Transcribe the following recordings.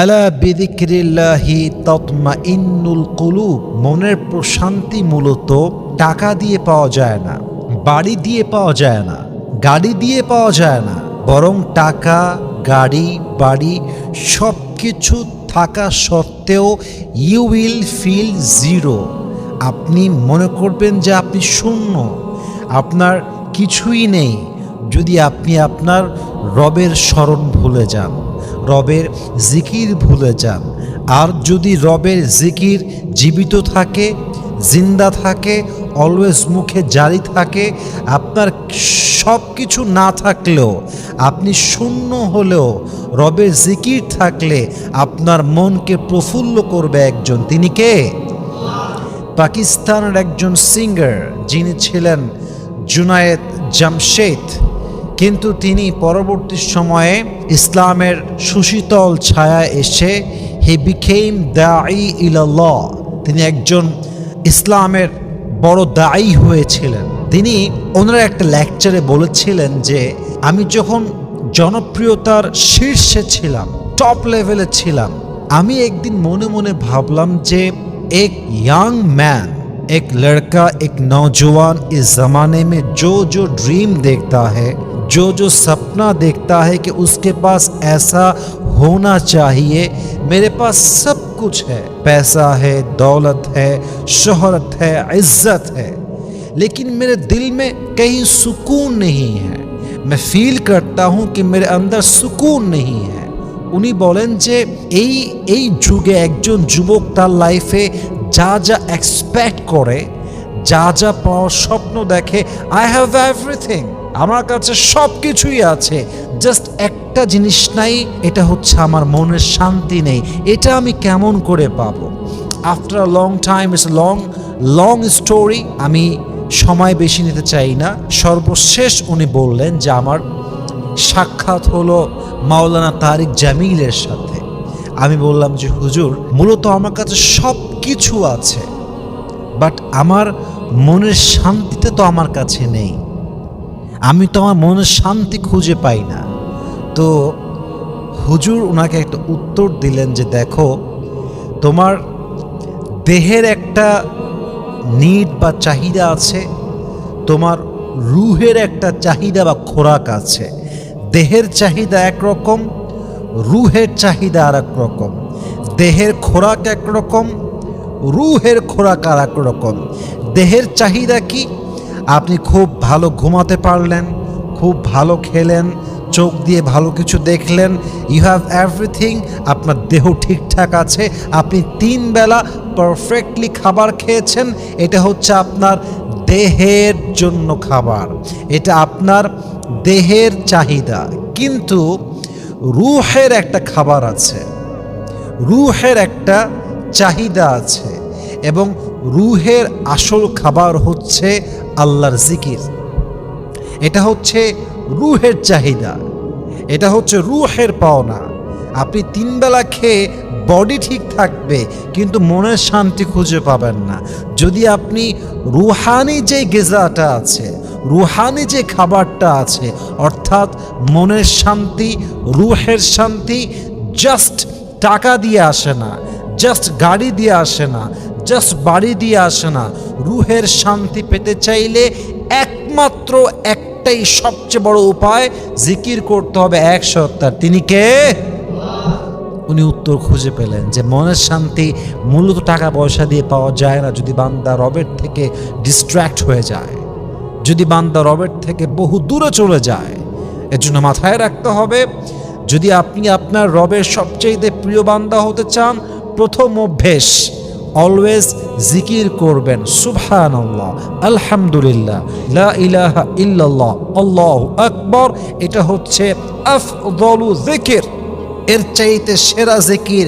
আলা বিদিক্রিল্লাহি তৎমা ইন্নুল কুলুব, মনের প্রশান্তি মূলত টাকা দিয়ে পাওয়া যায় না, বাড়ি দিয়ে পাওয়া যায় না, গাড়ি দিয়ে পাওয়া যায় না, বরং টাকা, গাড়ি, বাড়ি সব কিছু থাকা সত্ত্বেও ইউ উইল ফিল জিরো আপনি মনে করবেন যে আপনি শূন্য, আপনার কিছুই নেই, যদি আপনি আপনার রবের স্মরণ ভুলে যান। রবের জিকির ভুলে যান। আর যদি রবের জিকির জীবিত থাকে, জিন্দা থাকে অলওয়েজ মুখে জারি থাকে, আপনার সব কিছু না থাকলেও, আপনি শূন্য হলেও রবের জিকির থাকলে আপনার মনকে প্রফুল্ল করবে একজন। তিনি কে? পাকিস্তানের একজন সিঙ্গার যিনি ছিলেন জুনায়েদ জামশেদ। কিন্তু তিনি পরবর্তী সময়ে ইসলামের সুশীতল ছায়া এসে হি বিকেম দাই ইলাল্লাহ তিনি একজন ইসলামের বড় দায়ী হয়েছিলেন তিনি ওনারা একটা লেকচারে বলেছিলেন যে আমি যখন জনপ্রিয়তার শীর্ষে ছিলাম টপ লেভেলে ছিলাম আমি একদিন মনে মনে ভাবলাম যে एक यंग मैन एक लड़का एक नौजवान इस ज़माने में जो जो ड्रीम देखता है जो जो सपना देखता है कि उसके पास ऐसा होना चाहिए मेरे पास सब कुछ है पैसा है दौलत है शोहरत है इज्जत है लेकिन मेरे दिल में कहीं सुकून नहीं है मैं फील करता हूँ कि मेरे अंदर सुकून नहीं है উনি বলেন যে এই এই যুগে একজন যুবক তার লাইফে যা যা এক্সপেক্ট করে যা যা পাওয়ার স্বপ্ন দেখে আই হ্যাভ এভরিথিং আমার কাছে সব কিছুই আছে। জাস্ট একটা জিনিস নাই, এটা হচ্ছে আমার মনের শান্তি নেই। এটা আমি কেমন করে পাবো? After a long time it's long long story আমি সময় বেশি নিতে চাই না। সর্বশেষ উনি বললেন যে আমার সাক্ষাৎ হলো মাওলানা তারিক জামিলের সাথে। আমি বললাম যে, হুজুর, মূলত আমার কাছে সব কিছু আছে বাট আমার মনের শান্তিতে তো আমার কাছে নেই। আমি তো আমার মনের শান্তি খুঁজে পাই না। তো হুজুর ওনাকে একটা উত্তর দিলেন যে, দেখো, তোমার দেহের একটা নিড বা চাহিদা আছে, তোমার রুহের একটা চাহিদা বা খোরাক আছে। দেহের চাহিদা একরকম, রুহের চাহিদা আর রকম দেহের খোরাক একরকম, রুহের খোরাক আর এক রকম দেহের চাহিদা কি? আপনি খুব ভালো ঘুমাতে পারলেন, খুব ভালো খেলেন, চোখ দিয়ে ভালো কিছু দেখলেন ইউ হ্যাভ এভরিথিং আপনার দেহ ঠিকঠাক আছে, আপনি তিন বেলা পারফেক্টলি খাবার খেয়েছেন, এটা হচ্ছে আপনার দেহের জন্য খাবার, এটা আপনার দেহের চাহিদা, কিন্তু রুহের একটা খাবার আছে, রুহের একটা চাহিদা আছে, এবং রুহের আসল খাবার হচ্ছে আল্লাহর জিকির। এটা হচ্ছে রুহের চাহিদা। এটা হচ্ছে রুহের পাওনা। আপনি তিনবেলা খেয়ে বডি ঠিক থাকবে, কিন্তু মনের শান্তি খুঁজে পাবেন না। যদি আপনি রুহানি যে গেজাটা আছে, রুহানি যে খাবারটা আছে, অর্থাৎ মনের শান্তি, রুহের শান্তি জাস্ট টাকা দিয়ে আসে না জাস্ট গাড়ি দিয়ে আসে না জাস্ট বাড়ি দিয়ে আসে না, রুহের শান্তি পেতে চাইলে একমাত্র একটাই সবচেয়ে বড় উপায় জিকির করতে হবে এক সত্তার তিনি কে? উনি উত্তর খুঁজে পেলেন যে মনের শান্তি মূলত টাকা পয়সা দিয়ে পাওয়া যায় না, যদি বান্দা রবের থেকে ডিস্ট্র্যাক্ট হয়ে যায়, যদি বান্দা রবের থেকে বহু দূরে চলে যায়, এর জন্য মাথায় রাখতে হবে, যদি আপনি আপনার রবের সবচেয়ে প্রিয় বান্দা হতে চান, প্রথম অভ্যেস অলওয়েজ জিকির করবেন সুবহান আল্লাহ আলহামদুলিল্লাহ লা ইলাহা ইল্লাল্লাহ আকবর এটা হচ্ছে আফদলু জিকির এর চাইতে সেরা জিকির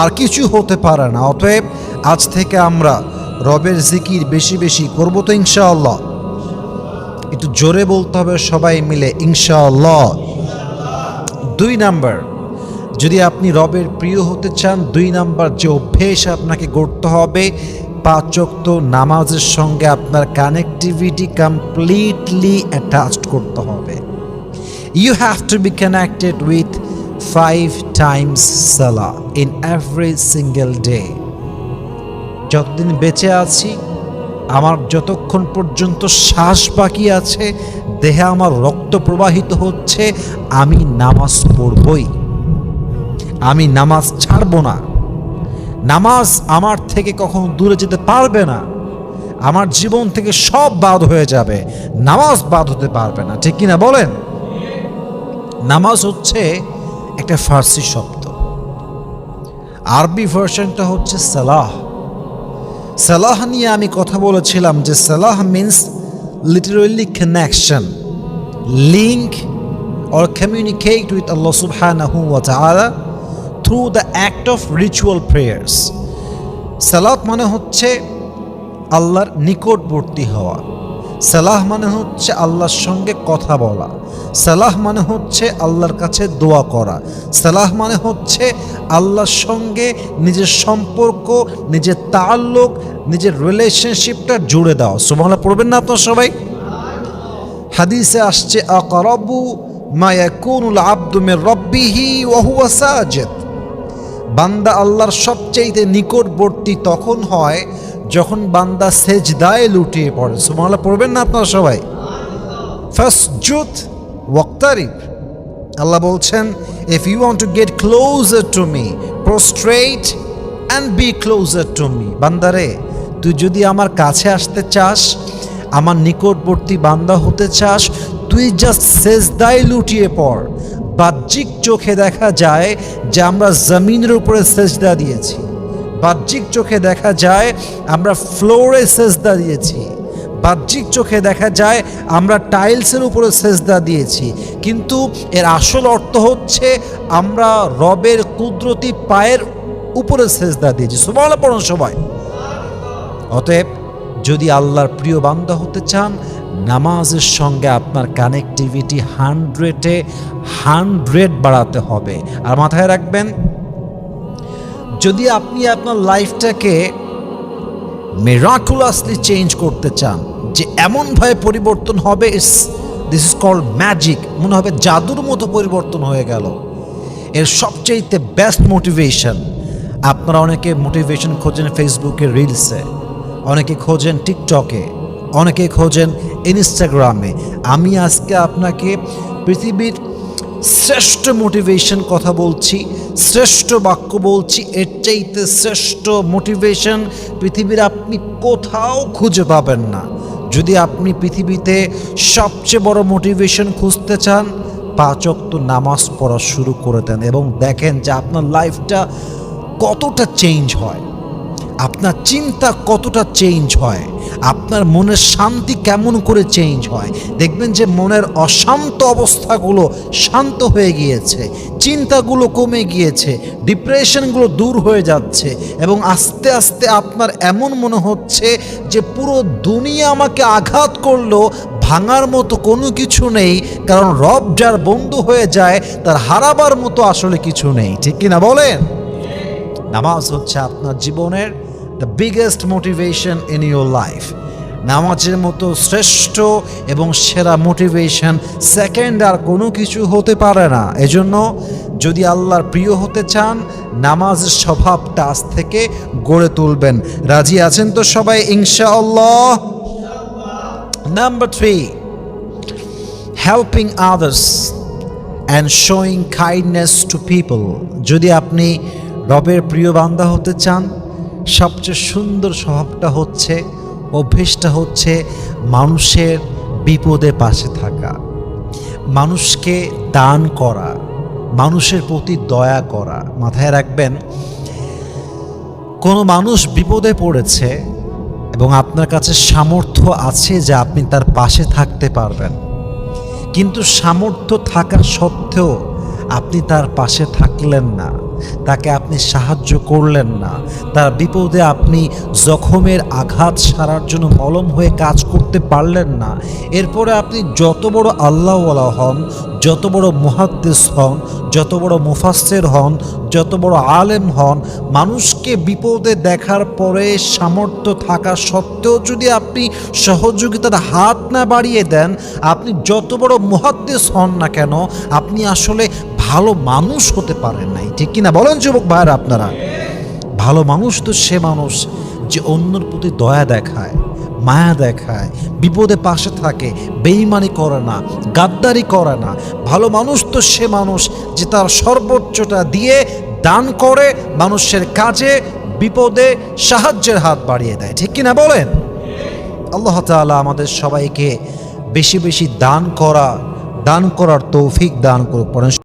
আর কিছু হতে পারে না, অতএব আজ থেকে আমরা রবের জিকির বেশি বেশি করব তো ইনশাআল্লাহ। একটু জোরে বলতে হবে সবাই মিলে, ইনশাআল্লাহ। দুই নাম্বার যদি আপনি রবের প্রিয় হতে চান, দুই নাম্বার যে অভ্যেস আপনাকে গড়তে হবে, পাঁচক্ত নামাজের সঙ্গে আপনার কানেক্টিভিটি কমপ্লিটলি অ্যাটাচড করতে হবে। You have to be connected with five times সালা ইন এভরি সিঙ্গেল ডে যতদিন বেঁচে আছি, আমার যতক্ষণ পর্যন্ত শ্বাস বাকি আছে, দেহে আমার রক্ত প্রবাহিত হচ্ছে, আমি নামাজ পড়বই। আমি নামাজ ছাড়ব না। নামাজ আমার থেকে কখনো দূরে যেতে পারবে না। আমার জীবন থেকে সব বাদ হয়ে যাবে। নামাজ বাদ হতে পারবে না। ঠিক কিনা বলেন? নামাজ হচ্ছে একটা ফার্সি শব্দ। আরবি ভার্সনটা হচ্ছে সালাহ। সালাহ নিয়ে আমি কথা বলেছিলাম যে সালাহ means literally connection link or communicate with Allah subhanahu wa ta'ala through the act of ritual prayers. সালাত মানে হচ্ছে আল্লাহর নিকটবর্তী হওয়া। সালাহ মানে হচ্ছে আল্লাহর সঙ্গে কথা বলা। সালাহ মানে হচ্ছে আল্লাহর কাছে দোয়া করা। সালাহ মানে হচ্ছে আল্লাহর সঙ্গে নিজের সম্পর্ক, নিজের তাল্লুক নিজের রিলেশনশিপটা জুড়ে দেওয়া। সুবহানাল্লাহ, পড়বেন না আপনার সবাই? হাদিসে আসছে, আকরাবু মা ইয়াকুনুল আবদু মির রাব্বিহি ওয়া বান্দা আল্লাহর সবচেয়ে নিকটবর্তী তখন হয় যখন বান্দা সেজদায় লুটিয়ে পড়ে। সুবহানাল্লাহ, পড়বেন না আপনারা সবাই? ফাসজুদ ওয়াক্তারিব। আল্লাহ বলছেন if you want to get closer to me prostrate and be closer to me বান্দারে তুই যদি আমার কাছে আসতে চাস, আমার নিকটবর্তী বান্দা হতে চাস, তুই জাস্ট সেজদায় লুটিয়ে পড়। বাহ্যিক চোখে দেখা যায় যে আমরা জমিনের উপরে সেজদা দিয়েছি। বাহ্যিক চোখে দেখা যায় আমরা ফ্লোরে সেজদা দিয়েছি। বাহ্যিক চোখে দেখা যায় আমরা টাইলসের উপরে সেজদা দিয়েছি। কিন্তু এর আসল অর্থ হচ্ছে আমরা রবের কুদরতি পায়ের উপরে সেজদা দিয়েছি। সুবহানাল্লাহ, পড়ুন সবাই। অতএব যদি আল্লাহর প্রিয় বান্দা হতে চান নামাজের সঙ্গে আপনার কানেকটিভিটি হান্ড্রেডে হান্ড্রেড বাড়াতে হবে। আর মাথায় রাখবেন, যদি আপনি আপনার লাইফটাকে মেরাকুলাসলি চেঞ্জ করতে চান, যে এমনভাবে পরিবর্তন হবে is this is call magic মনে হবে জাদুর মতো পরিবর্তন হয়ে গেল। এর সবচেয়ে বেস্ট মোটিভেশন আপনারা অনেকে মোটিভেশন খোঁজেন ফেসবুকে রিলসে অনেকে খোঁজেন টিকটকে অনেকে খোঁজেন ইনস্টাগ্রামে। আমি আজকে আপনাকে পৃথিবীর শ্রেষ্ঠ মোটিভেশন কথা বলছি, শ্রেষ্ঠ বাক্য বলছি, এর চাইতে শ্রেষ্ঠ মোটিভেশন পৃথিবীর আপনি কোথাও খুঁজে পাবেন না। যদি আপনি পৃথিবীতে সবচেয়ে বড় মোটিভেশন খুঁজতে চান পাচক তো নামাজ পড়া শুরু করে দেন এবং দেখেন যে আপনার লাইফটা কতটা চেঞ্জ হয়। আপনার চিন্তা কতটা চেঞ্জ হয়? আপনার মনের শান্তি কেমন করে চেঞ্জ হয়? দেখবেন যে মনের অশান্ত অবস্থাগুলো শান্ত হয়ে গিয়েছে, চিন্তাগুলো কমে গিয়েছে, ডিপ্রেশনগুলো দূর হয়ে যাচ্ছে এবং আস্তে আস্তে আপনার এমন মনে হচ্ছে যে পুরো দুনিয়া আমাকে আঘাত করল, ভাঙার মতো কোনো কিছু নেই, কারণ রব যার বন্ধু হয়ে যায়, তার হারাবার মতো আসলে কিছু নেই। ঠিক কিনা বলেন? নামাজ হচ্ছে আপনার জীবনের the biggest motivation in your life নামাজের মতো শ্রেষ্ঠ এবং সেরা মোটিভেশন সেকেন্ড আর কোনো কিছু হতে পারে না। এজন্য যদি আল্লাহর প্রিয় হতে চান, নামাজের স্বভাবটা আজ থেকে গড়ে তুলবেন। রাজি আছেন তো সবাই? ইনশাআল্লাহ। Number three helping others and showing kindness to people যদি আপনি রবের প্রিয় বান্দা হতে চান সবচেয়ে সুন্দর স্বভাবটা হচ্ছে, অভ্যেসটা হচ্ছে মানুষের বিপদে পাশে থাকা। মানুষকে দান করা, মানুষের প্রতি দয়া করা। মাথায় রাখবেন, কোনো মানুষ বিপদে পড়েছে এবং আপনার কাছে সামর্থ্য আছে যে আপনি তার পাশে থাকতে পারবেন। কিন্তু সামর্থ্য থাকা সত্ত্বেও আপনি তার পাশে থাকলেন না। তাকে আপনি সাহায্য করলেন না। তার বিপদে আপনি জখমের আঘাত সারার জন্য মলম হয়ে কাজ করতে পারলেন না। এরপরে আপনি যত বড় আল্লাহওয়ালা হন, যত বড় মুহাদ্দেস হন, যত বড় মুফাসের হন, যত বড় আলেম হন, মানুষকে বিপদে দেখার পরে সামর্থ্য থাকা সত্ত্বেও যদি আপনি সহযোগিতার হাত না বাড়িয়ে দেন, আপনি যত বড় মুহাদ্দেস হন না কেন, আপনি আসলে ভালো মানুষ হতে পারেন নাই। ঠিক কিনা? বলেন যুবক ভাইয়েরা আপনারা। ভালো মানুষ তো সে মানুষ যে অন্যর প্রতি দয়া দেখায়, মায়া দেখায়, বিপদে পাশে থাকে বেইমানি করে না, গাদ্দারি করে না। ভালো মানুষ তো সে মানুষ যে তার সর্বোচ্চটা দিয়ে দান করে, মানুষের কাজে, বিপদে, সাহায্যের হাত বাড়িয়ে দেয়। ঠিক কিনা? বলেন। আল্লাহ তাআলা আমাদের সবাইকে বেশি বেশি দান করা, দান করার তৌফিক দান করুক।